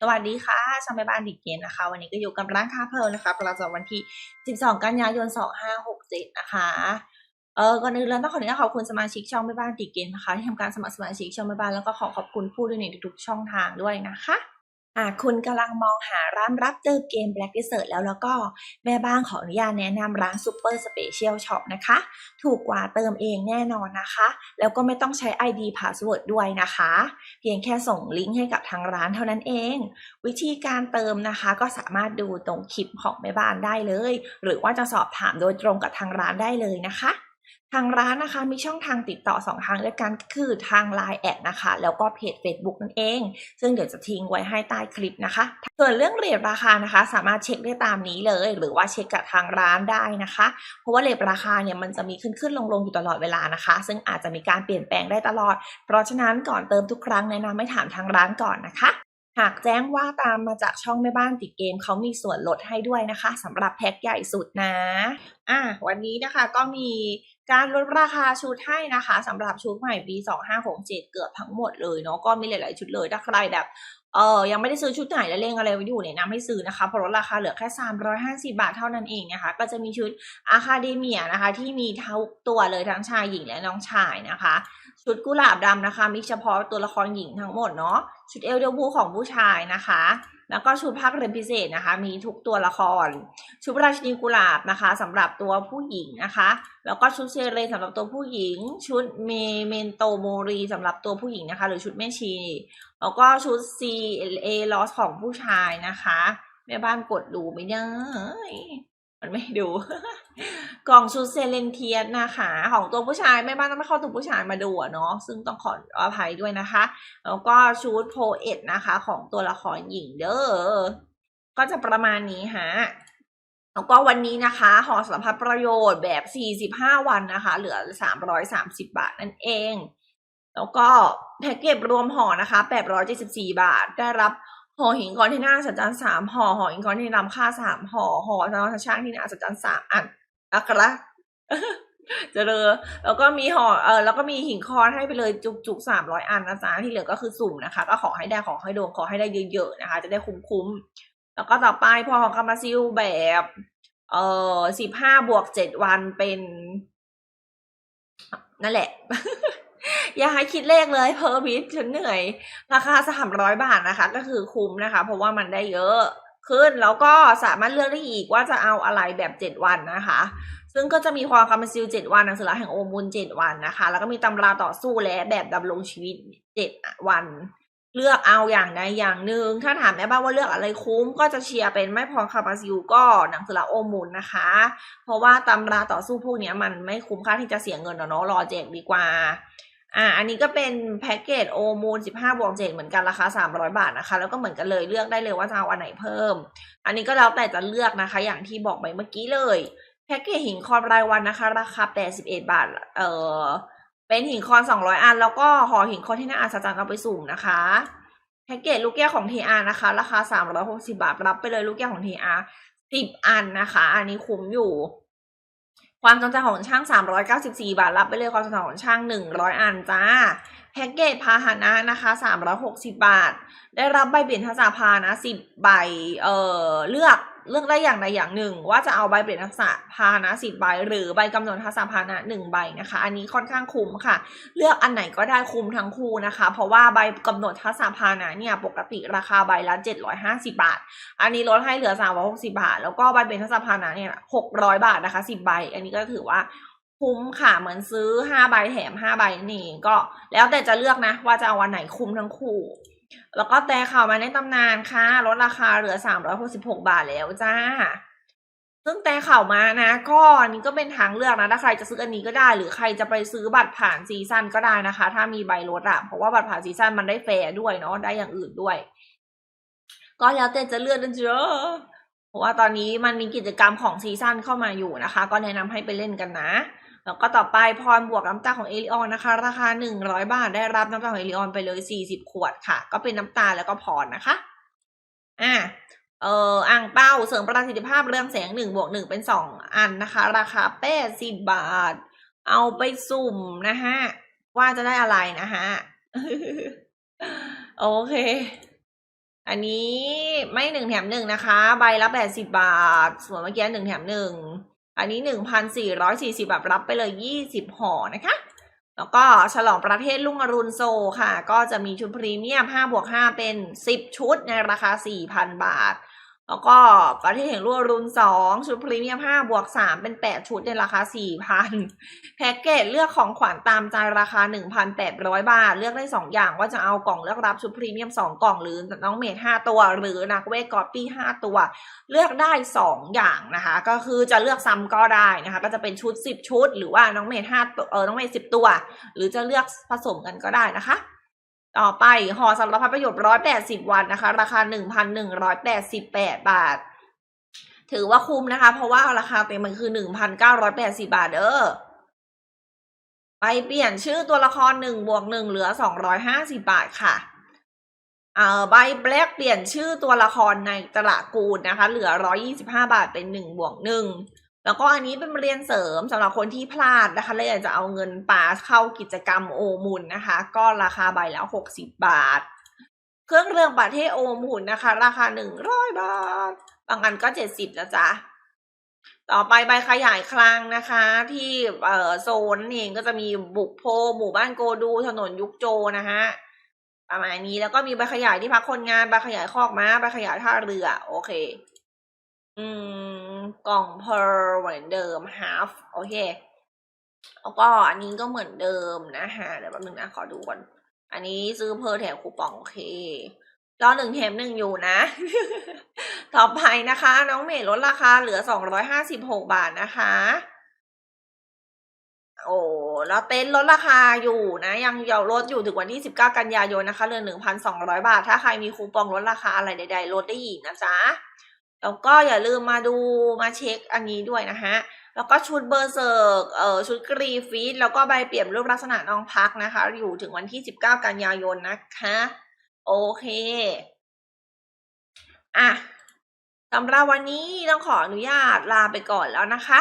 สวัสดีค่ะช่างแม่บ้านดิเกนนะคะ วันนี้ก็อยู่กับร้านค้าเพลินนะคะประจำวันที่ 12 กันยายน 2567 นะคะเออก่อนอื่นเราต้องขออนุญาตขอบคุณสมาชิกช่องแม่บ้านติเกนนะคะที่ทำการสมัครสมาชิกช่องแม่บ้านแล้วก็ขอขอบคุณผู้ดูในทุกๆช่องทางด้วยนะคะ่าคุณกำลังมองหาร้านรับเติมเกม Black Desert แล้วแล้วก็แม่บ้านขออนุญาตแนะนำร้าน Super Special Shop นะคะ ถูกกว่าเติมเองแน่นอนนะคะ แล้วก็ไม่ต้องใช้ ID Password ด้วยนะคะ เพียงแค่ส่งลิงก์ให้กับทางร้านเท่านั้นเอง วิธีการเติมนะคะก็สามารถดูตรงคลิปของแม่บ้านได้เลย หรือว่าจะสอบถามโดยตรงกับทางร้านได้เลยนะคะ ทางร้านนะคะมีช่องทางติดต่อ 2 ทางด้วยกันคือทาง Line แอดนะคะ แล้วก็เพจ Facebook นั่นเอง ซึ่งเดี๋ยวจะทิ้งไว้ให้ใต้คลิปนะคะ ส่วนเรื่องเรทราคานะคะ สามารถเช็คได้ตามนี้เลย หรือว่าเช็คกับทางร้านได้นะคะ เพราะว่าเรทราคาเนี่ยมันจะมีขึ้นขึ้นลงลงอยู่ตลอดเวลานะคะ ซึ่งอาจจะมีการเปลี่ยนแปลงได้ตลอด เพราะฉะนั้นก่อนเติมทุกครั้งแนะนำให้ถามทางร้านก่อนนะคะหากแจ้งว่าตามมาจากช่องแม่บ้านติดเกมเขามีส่วนลดให้ด้วยนะคะสำหรับแพ็คใหญ่สุดนะอะวันนี้นะคะก็มี การลดราคาชุดให้นะคะสำหรับชุดใหม่ปี 2567 เกือบทั้งหมดเลยเนาะก็มีหลาย ๆ ชุดเลยถ้าใครแบบเออยังไม่ได้ซื้อชุดไหนและเล่งอะไรไว้อยู่เนี่ยนะไม่ซื้อนะคะเพราะลดราคาเหลือแค่ 350 บาทเท่านั้นเองนะคะ ก็จะมีชุดอะคาเดเมียนะคะ ที่มีทุกตัวเลยทั้งชายหญิงและน้องชายนะคะ ชุดกุหลาบดำนะคะ มีเฉพาะตัวละครหญิงทั้งหมดเนาะชุดเอลเดลบูของผู้ชายนะคะ แล้วก็ชุดภาคเรียนพิเศษนะคะ มีทุกตัวละคร ชุดราชินีกุหลาบนะคะสำหรับตัวผู้หญิงนะคะ แล้วก็ชุดเซเรสำหรับตัวผู้หญิง ชุดเมเมนโตโมรีสำหรับตัวผู้หญิงนะคะ หรือชุดแม่ชี แล้วก็ชุด C A loss ของผู้ชายนะคะ แม่บ้านกดดูไม่ได้ มันไม่ดู กล่องชุดเซเลนเทียสนะคะ ของตัวผู้ชายแม่บ้านต้องไม่เข้าตัวผู้ชายมาดูอะเนาะซึ่งต้องขออภัยด้วยนะคะ แล้วก็ชุดโพเอตนะคะ ของตัวละครหญิงเด้อก็จะประมาณนี้ฮะแล้วก็วันนี้นะคะห่อสารพัดประโยชน์แบบ 45 วันนะคะ เหลือ 330 บาทนั่นเอง แล้วก็แพ็กเกจรวมห่อนะคะ 874 บาทได้รับ ห่อหินคอนเทนเนอร์สัจจันสามห่อห่อหินคอนทนเนอร์นำค่าสามห่อห่อสำหรับช่างที่หน่าสัจจันสามอันนะคะเจริญแล้วก็มีห่อเออแล้วก็มีหินคอนให้ไปเลยจุกจุกสามร้อยอันนะจ๊ะที่เหลือก็คือสุ่มนะคะ ก็ขอให้ได้ขอให้โดนขอให้ได้เยอะๆนะคะ จะได้คุ้มๆแล้วก็ต่อไปพอของคามาซิลแบบ เออสิบห้าบวกเจ็ดวันเป็น นั่นแหละ อย่าให้คิดเลขเลยเพอร์บิทฉันเหนื่อย ราคาสามร้อยบาทนะคะ ก็คือคุ้มนะคะ เพราะว่ามันได้เยอะขึ้นแล้วก็สามารถเลือกได้อีกว่าจะเอาอะไรแบบเจ็ดวันนะคะ ซึ่งก็จะมีความคามาซิลเจ็ดวันหนังสือลาแห่งโอมูลเจ็ดวันนะคะ แล้วก็มีตำราต่อสู้และแบบดำรงชีวิตเจ็ดวัน เลือกเอาอย่างใดอย่างหนึ่งถ้าถามแม่บ้านว่าเลือกอะไรคุ้ม ก็จะเชียร์เป็นไม่พอคามาซิลก็หนังสือลาโอมูลนะคะ เพราะว่าตำราต่อสู้พวกนี้มันไม่คุ้มค่าที่จะเสียเงินเนาะรอแจกดีกว่า อ่า อันนี้ก็เป็นแพ็กเกจโอมูล15บวก7เหมือนกันราคา 300 บาทนะคะ แล้วก็เหมือนกันเลยเลือกได้เลยว่าจะเอาอันไหนเพิ่ม อันนี้ก็แล้วแต่จะเลือกนะคะ อย่างที่บอกไปเมื่อกี้เลยแพ็กเกจหินคอนรายวันนะคะ ราคา 81 บาท เอ่อ เป็นหินคอน 200 อัน แล้วก็ห่อหินคอนที่น่าอัศจรรย์เอาไปสุ่มนะคะแพ็กเกจลูกแก้วของ TR นะคะ ราคา 360 บาท รับไปเลยลูกแก้วของ TR 10 อันนะคะ อันนี้คุ้มอยู่ ความจำใจของช่าง 394 บาท รับไปเลยความจำใจของช่าง 100 อันจ้า แพ็กเกจพาหนะนะคะ 360 บาท ได้รับใบเปลี่ยนทักษะพานะ 10 ใบ เอ่อ เลือก เลือกได้อย่างใดอย่างหนึ่ง ว่าจะเอาใบเปลี่ยนทักษะพาหนะ10ใบ หรือใบกำหนดทักษะพาหนะ1ใบนะคะ อันนี้ค่อนข้างคุ้มค่ะ เลือกอันไหนก็ได้คุ้มทั้งคู่นะคะ เพราะว่าใบกำหนดทักษะพาหนะเนี่ยปกติราคาใบละ 750 บาท อันนี้ลดให้เหลือ 360 บาท แล้วก็ใบเป็นทักษะพาหนะเนี่ย600 บาทนะคะ10ใบ อันนี้ก็ถือว่าคุ้มค่ะเหมือนซื้อ5ใบแถม5ใบนี่ก็แล้วแต่จะเลือกนะว่าจะเอาวันไหนคุ้มทั้งคู่ แล้วก็แต่ข่าวมาในตำนานค่ะลดราคาเหลือ 366 บาทแล้วจ้า ซึ่งแต่ข่าวมานะ ก็อันนี้ก็เป็นทางเลือกนะถ้าใครจะซื้ออันนี้ก็ได้ หรือใครจะไปซื้อบัตรผ่านซีซั่นก็ได้นะคะ ถ้ามีใบลดอะเพราะว่าบัตรผ่านซีซั่นมันได้แฟร์ด้วยเนาะได้อย่างอื่นด้วย ก็แล้วแต่จะเลือกนะจ้าเพราะว่าตอนนี้มันมีกิจกรรมของซีซั่นเข้ามาอยู่นะคะ ก็แนะนำให้ไปเล่นกันนะ แล้วก็ต่อไปพรบวกน้ำตาของเอลิออนนะคะ ราคา 100 บาทได้รับน้ำตาของเอลิออนไปเลย 40 ขวดค่ะ ก็เป็นน้ำตาแล้วก็พรนะคะอ่าเอ่ออ่างเป้าเสริมประสิทธิภาพเรื่องแสงหนึ่งบวกหนึ่งเป็นสองอันนะคะ ราคาแปดสิบบาท เอาไปสุ่มนะฮะ ว่าจะได้อะไรนะฮะ โอเค อันนี้ไม่หนึ่งแถมหนึ่งนะคะ ใบละแปดสิบาท ส่วนเมื่อกี้หนึ่งแถมหนึ่ง อันนี้หนึ่งพันสี่ร้อยสี่สิบาทรับไปเลยยี่สิบห่อนะคะ แล้วก็ฉลองประเทศลุ่งอรุณโซค่ะ ก็จะมีชุดพรีเมียมห้าบวกห้าเป็นสิบชุดในราคาสี่พันบาท แล้วก็ประเทศแห่งรุ่งอรุณสองชุดพรีเมียมห้าบวกสามเป็นแปดชุดในราคาสี่พันแพ็กเกจเลือกของขวัญตามใจราคา1,800บาท เลือกได้2องอย่างว่าจะเอากล่องเลือกรับชุดพรีเมียม2กล่องหรือน้องเมด5ตัว หรือนักเวทกอปปี้5ตัว เลือกได้2องอย่างนะคะ ก็คือจะเลือกซ้ำก็ได้นะคะ ก็จะเป็นชุด10ชุด หรือว่าน้องเมด5ตัวเออน้องเมด10ตัว หรือจะเลือกผสมกันก็ได้นะคะ ต่อไปห่อสำหรับประโยชน์180วันนะคะ ราคา1,188บาท ถือว่าคุ้มนะคะ เพราะว่าราคาเต็มมันคือ1,980บาทเด้อไปเปลี่ยนชื่อตัวละครหนึ่งบวกหนึ่งเหลือสองร้อยห้าสิบาทค่ะเอ่อใบแบล็กเปลี่ยนชื่อตัวละครในตระกูลนะคะ เหลือร้อยี่สิบห้าบาทเป็นหนึ่งบวกหนึ่ง แล้วก็อันนี้เป็นเรียนเสริมสำหรับคนที่พลาดนะคะเลยอยากจะเอาเงินปาเข้ากิจกรรมโอมุนนะคะ ก็ราคาใบละหกสิบบาท เครื่องเรืองประเทศโอมุนนะคะ ราคาหนึ่งร้อยบาท บางอันก็เจ็ดสิบนะจ๊ะต่อไปใบขยายคลังนะคะ ที่เอ่อโซนนั่นเองก็จะมีบุกโพ หมู่บ้านโกดูถนนยุคโจนะฮะประมาณนี้แล้วก็มีใบขยายที่พักคนงานใบขยายคอกม้าใบขยายท่าเรือ โอเค อืม กล่องเพอร์เหมือนเดิม half โอเค แล้วก็อันนี้ก็เหมือนเดิมนะฮะ เดี๋ยวแป๊บนึงนะขอดูก่อน อันนี้ซื้อเพอร์แถมคูปองโอเครอหนึ่งแถมหนึ่งอยู่นะ ต่อไปนะคะ น้องเมย์ลดราคาเหลือสองร้อยห้าสิบหกบาทนะคะ โอ้แล้วเต็นลดราคาอยู่นะ ยังยังลดอยู่ถึงวันที่สิบเก้ากันยายนนะคะเหลือหนึ่งพันสองร้อยบาท ถ้าใครมีคูปองลดราคาอะไรใดๆลดได้อีกนะจ๊ะ แล้วก็อย่าลืมมาดูมาเช็คอันนี้ด้วยนะฮะ แล้วก็ชุดเบอร์เซอร์กเอ่อชุดกรีฟีดแล้วก็ใบเปลี่ยนรูปลักษณะน้องพักนะคะ อยู่ถึงวันที่สิบเก้ากันยายนนะคะ โอเค อะสำหรับวันนี้ต้องขออนุญาตลาไปก่อนแล้วนะคะ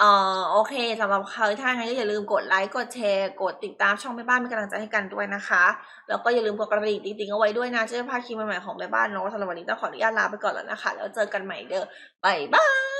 อ่อโอเคสำหรับใครท่านก็อย่าลืมกดไลค์ กดแชร์ กดติดตามช่องแม่บ้านเป็นกำลังใจให้กันด้วยนะคะ แล้วก็อย่าลืมกดกระดิ่งติ๊งๆเอาไว้ด้วยนะจะได้พลาดคลิปใหม่ๆของแม่บ้านเนาะสำหรับวันนี้ต้องขออนุญาตลาไปก่อนแล้วนะคะ แล้วเจอกันใหม่เด้อบ๊ายบาย